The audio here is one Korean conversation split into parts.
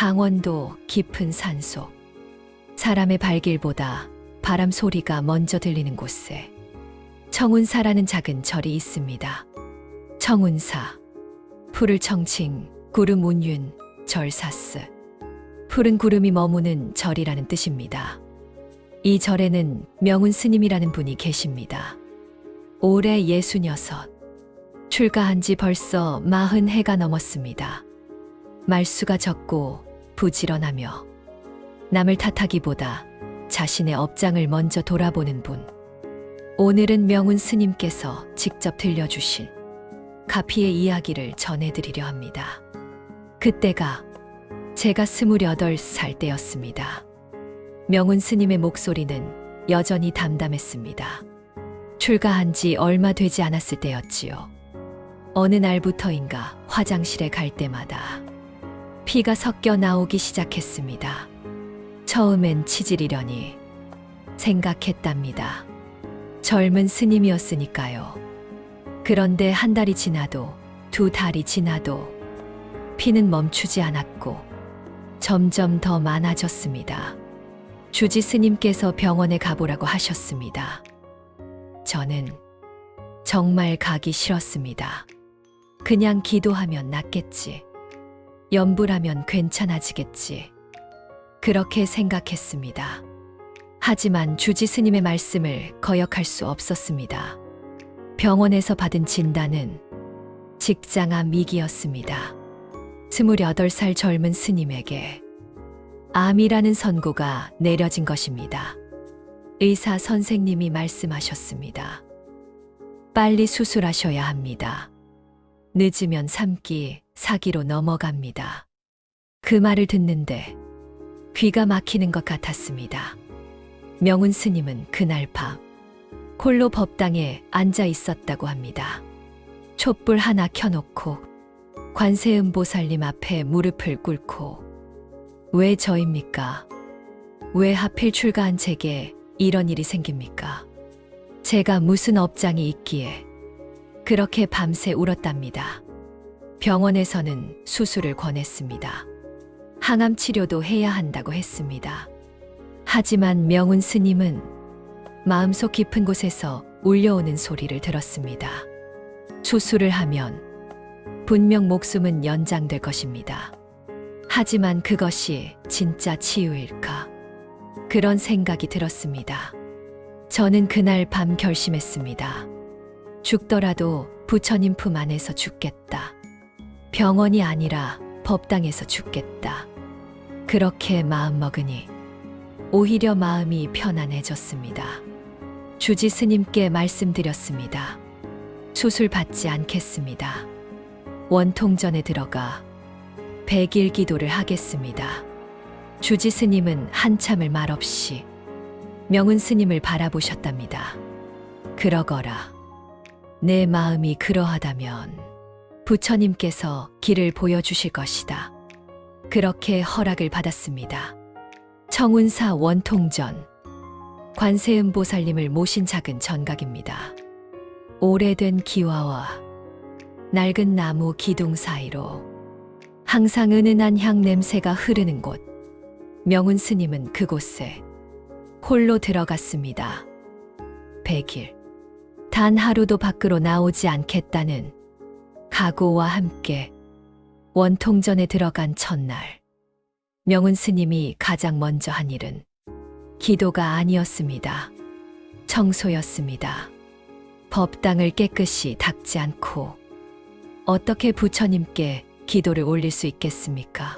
강원도 깊은 산속. 사람의 발길보다 바람 소리가 먼저 들리는 곳에 청운사라는 작은 절이 있습니다. 청운사. 풀을 청칭, 구름 운윤, 절사스. 푸른 구름이 머무는 절이라는 뜻입니다. 이 절에는 명운 스님이라는 분이 계십니다. 올해 예순여섯. 출가한 지 벌써 마흔 해가 넘었습니다. 말수가 적고 부지런하며 남을 탓하기보다 자신의 업장을 먼저 돌아보는 분. 오늘은 명운 스님께서 직접 들려주신 가피의 이야기를 전해드리려 합니다. 그때가 제가 스물여덟 살 때였습니다. 명운 스님의 목소리는 여전히 담담했습니다. 출가한 지 얼마 되지 않았을 때였지요. 어느 날부터인가 화장실에 갈 때마다 피가 섞여 나오기 시작했습니다. 처음엔 치질이려니 생각했답니다. 젊은 스님이었으니까요. 그런데 한 달이 지나도 두 달이 지나도 피는 멈추지 않았고 점점 더 많아졌습니다. 주지 스님께서 병원에 가보라고 하셨습니다. 저는 정말 가기 싫었습니다. 그냥 기도하면 낫겠지. 염불하면 괜찮아지겠지. 그렇게 생각했습니다. 하지만 주지 스님의 말씀을 거역할 수 없었습니다. 병원에서 받은 진단은 직장암 위기였습니다. 28살 젊은 스님에게 암이라는 선고가 내려진 것입니다. 의사 선생님이 말씀하셨습니다. 빨리 수술하셔야 합니다. 늦으면 3기, 4기로 넘어갑니다. 그 말을 듣는데 귀가 막히는 것 같았습니다. 명운 스님은 그날 밤 홀로 법당에 앉아 있었다고 합니다. 촛불 하나 켜놓고 관세음 보살님 앞에 무릎을 꿇고 왜 저입니까? 왜 하필 출가한 제게 이런 일이 생깁니까? 제가 무슨 업장이 있기에 그렇게 밤새 울었답니다. 병원에서는 수술을 권했습니다. 항암 치료도 해야 한다고 했습니다. 하지만 명운 스님은 마음속 깊은 곳에서 울려오는 소리를 들었습니다. 수술을 하면 분명 목숨은 연장될 것입니다. 하지만 그것이 진짜 치유일까? 그런 생각이 들었습니다. 저는 그날 밤 결심했습니다. 죽더라도 부처님 품 안에서 죽겠다. 병원이 아니라 법당에서 죽겠다. 그렇게 마음먹으니 오히려 마음이 편안해졌습니다. 주지 스님께 말씀드렸습니다. 수술 받지 않겠습니다. 원통전에 들어가 백일 기도를 하겠습니다. 주지 스님은 한참을 말없이 명은 스님을 바라보셨답니다. 그러거라. 내 마음이 그러하다면 부처님께서 길을 보여주실 것이다. 그렇게 허락을 받았습니다. 청운사 원통전 관세음 보살님을 모신 작은 전각입니다. 오래된 기와와 낡은 나무 기둥 사이로 항상 은은한 향 냄새가 흐르는 곳. 명운 스님은 그곳에 홀로 들어갔습니다. 백일. 단 하루도 밖으로 나오지 않겠다는 각오와 함께 원통전에 들어간 첫날. 명운 스님이 가장 먼저 한 일은 기도가 아니었습니다. 청소였습니다. 법당을 깨끗이 닦지 않고 어떻게 부처님께 기도를 올릴 수 있겠습니까?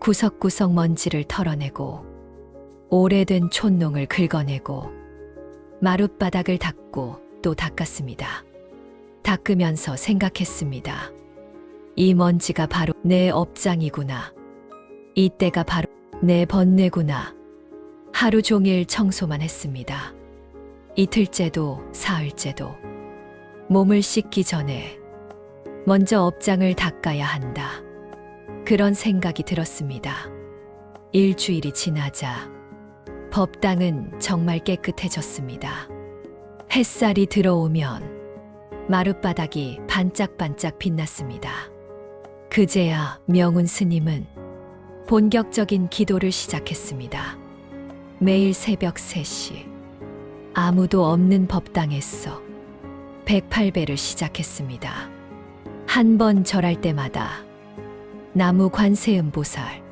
구석구석 먼지를 털어내고 오래된 촌농을 긁어내고 마룻바닥을 닦고 또 닦았습니다. 닦으면서 생각했습니다. 이 먼지가 바로 내 업장이구나. 이때가 바로 내 번뇌구나. 하루 종일 청소만 했습니다. 이틀째도 사흘째도 몸을 씻기 전에 먼저 업장을 닦아야 한다. 그런 생각이 들었습니다. 일주일이 지나자 법당은 정말 깨끗해졌습니다. 햇살이 들어오면 마룻바닥이 반짝반짝 빛났습니다. 그제야 명운 스님은 본격적인 기도를 시작했습니다. 매일 새벽 3시. 아무도 없는 법당에서 108배를 시작했습니다. 한 번 절할 때마다 나무 관세음 보살.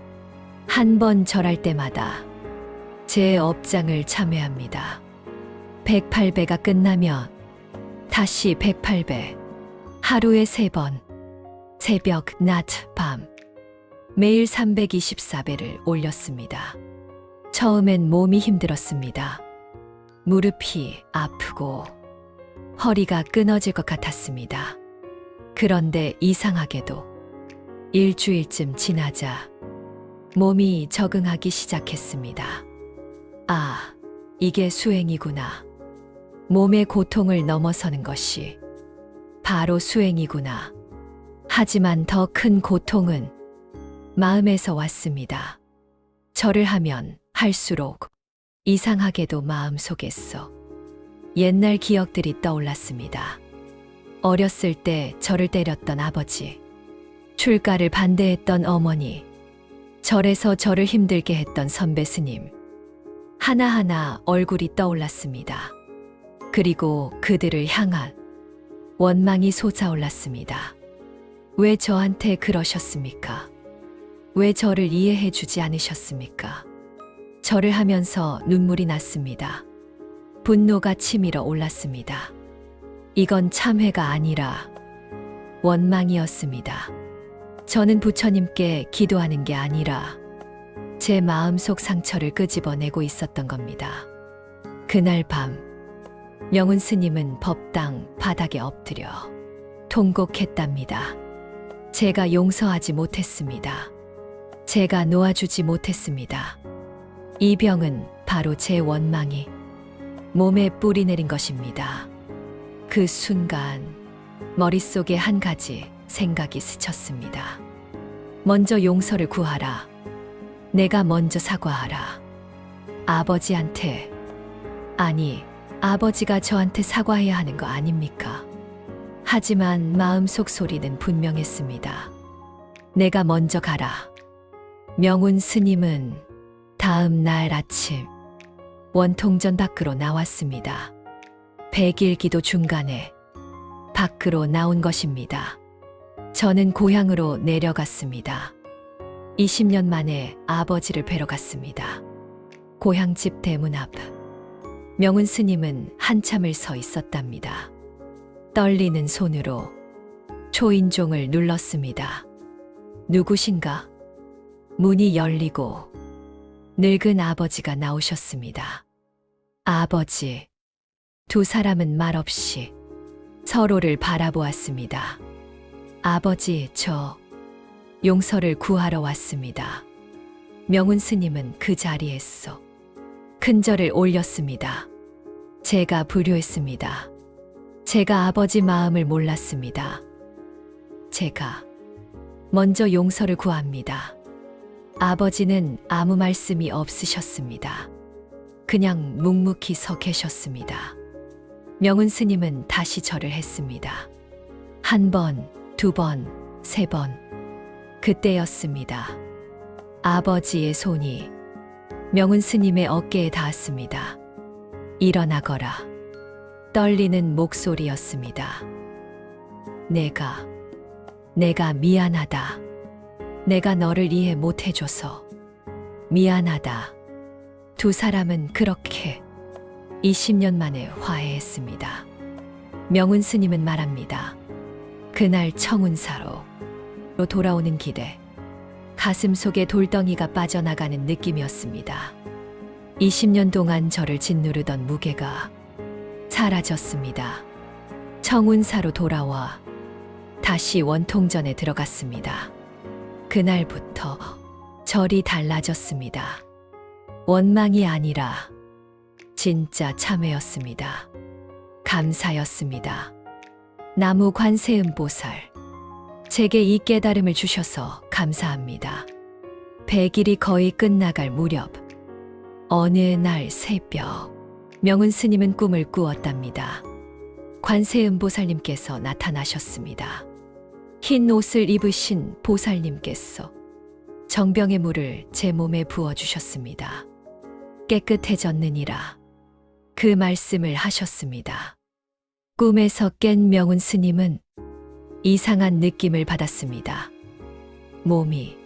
한 번 절할 때마다 제 업장을 참여합니다. 108배가 끝나면 다시 108배. 하루에 세 번. 새벽, 낮, 밤. 매일 324배를 올렸습니다. 처음엔 몸이 힘들었습니다. 무릎이 아프고 허리가 끊어질 것 같았습니다. 그런데 이상하게도 일주일쯤 지나자 몸이 적응하기 시작했습니다. 아, 이게 수행이구나. 몸의 고통을 넘어서는 것이 바로 수행이구나. 하지만 더 큰 고통은 마음에서 왔습니다. 절을 하면 할수록 이상하게도 마음속에서 옛날 기억들이 떠올랐습니다. 어렸을 때 저를 때렸던 아버지, 출가를 반대했던 어머니, 절에서 저를 힘들게 했던 선배 스님, 하나하나 얼굴이 떠올랐습니다. 그리고 그들을 향한 원망이 솟아올랐습니다. 왜 저한테 그러셨습니까? 왜 저를 이해해 주지 않으셨습니까? 절을 하면서 눈물이 났습니다. 분노가 치밀어 올랐습니다. 이건 참회가 아니라 원망이었습니다. 저는 부처님께 기도하는 게 아니라 제 마음속 상처를 끄집어내고 있었던 겁니다. 그날 밤, 명운 스님은 법당 바닥에 엎드려 통곡했답니다. 제가 용서하지 못했습니다. 제가 놓아주지 못했습니다. 이 병은 바로 제 원망이 몸에 뿌리 내린 것입니다. 그 순간 머릿속에 한 가지 생각이 스쳤습니다. 먼저 용서를 구하라. 내가 먼저 사과하라. 아버지한테, 아니, 아버지가 저한테 사과해야 하는 거 아닙니까? 하지만 마음속 소리는 분명했습니다. 내가 먼저 가라. 명운 스님은 다음 날 아침 원통전 밖으로 나왔습니다. 백일 기도 중간에 밖으로 나온 것입니다. 저는 고향으로 내려갔습니다. 20년 만에 아버지를 뵈러 갔습니다. 고향집 대문 앞. 명운 스님은 한참을 서 있었답니다. 떨리는 손으로 초인종을 눌렀습니다. 누구신가? 문이 열리고 늙은 아버지가 나오셨습니다. 아버지. 두 사람은 말없이 서로를 바라보았습니다. 아버지, 저 용서를 구하러 왔습니다. 명운 스님은 그 자리에서 큰 절을 올렸습니다. 제가 불효했습니다. 제가 아버지 마음을 몰랐습니다. 제가 먼저 용서를 구합니다. 아버지는 아무 말씀이 없으셨습니다. 그냥 묵묵히 서 계셨습니다. 명은 스님은 다시 절을 했습니다. 한 번, 두 번, 세 번. 그때였습니다. 아버지의 손이 명은 스님의 어깨에 닿았습니다. 일어나거라. 떨리는 목소리였습니다. 내가, 내가 미안하다. 내가 너를 이해 못해줘서 미안하다. 두 사람은 그렇게 20년 만에 화해했습니다. 명운 스님은 말합니다. 그날 청운사로 돌아오는 길에 가슴 속에 돌덩이가 빠져나가는 느낌이었습니다. 20년 동안 저를 짓누르던 무게가 사라졌습니다. 청운사로 돌아와 다시 원통전에 들어갔습니다. 그날부터 절이 달라졌습니다. 원망이 아니라 진짜 참회였습니다. 감사였습니다. 나무 관세음 보살. 제게 이 깨달음을 주셔서 감사합니다. 100일이 거의 끝나갈 무렵. 어느 날 새벽, 명은 스님은 꿈을 꾸었답니다. 관세음 보살님께서 나타나셨습니다. 흰 옷을 입으신 보살님께서 정병의 물을 제 몸에 부어 주셨습니다. 깨끗해졌느니라. 그 말씀을 하셨습니다. 꿈에서 깬 명운 스님은 이상한 느낌을 받았습니다. 몸이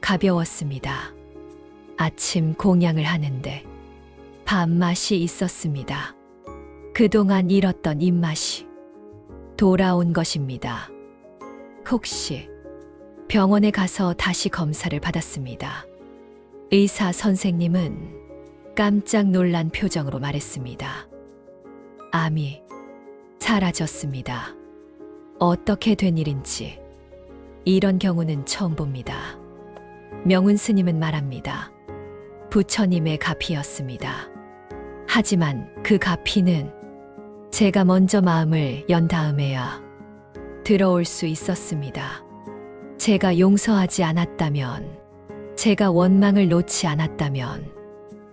가벼웠습니다. 아침 공양을 하는데 밥맛이 있었습니다. 그동안 잃었던 입맛이 돌아온 것입니다. 혹시 병원에 가서 다시 검사를 받았습니다. 의사 선생님은 깜짝 놀란 표정으로 말했습니다. 암이 사라졌습니다. 어떻게 된 일인지 이런 경우는 처음 봅니다. 명운 스님은 말합니다. 부처님의 가피였습니다. 하지만 그 가피는 제가 먼저 마음을 연 다음에야 들어올 수 있었습니다. 제가 용서하지 않았다면, 제가 원망을 놓지 않았다면,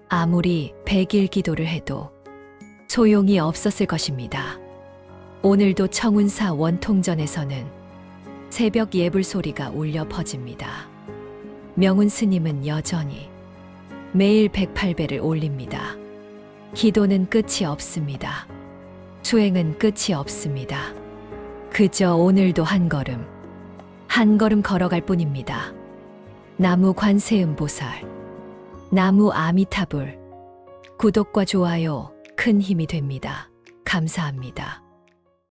아무리 백일 기도를 해도 소용이 없었을 것입니다. 오늘도 청운사 원통전에서는 새벽 예불 소리가 울려 퍼집니다. 명운 스님은 여전히 매일 108배를 올립니다. 기도는 끝이 없습니다. 수행은 끝이 없습니다. 그저 오늘도 한 걸음, 한 걸음 걸어갈 뿐입니다. 나무 관세음 보살, 나무 아미타불, 구독과 좋아요 큰 힘이 됩니다. 감사합니다.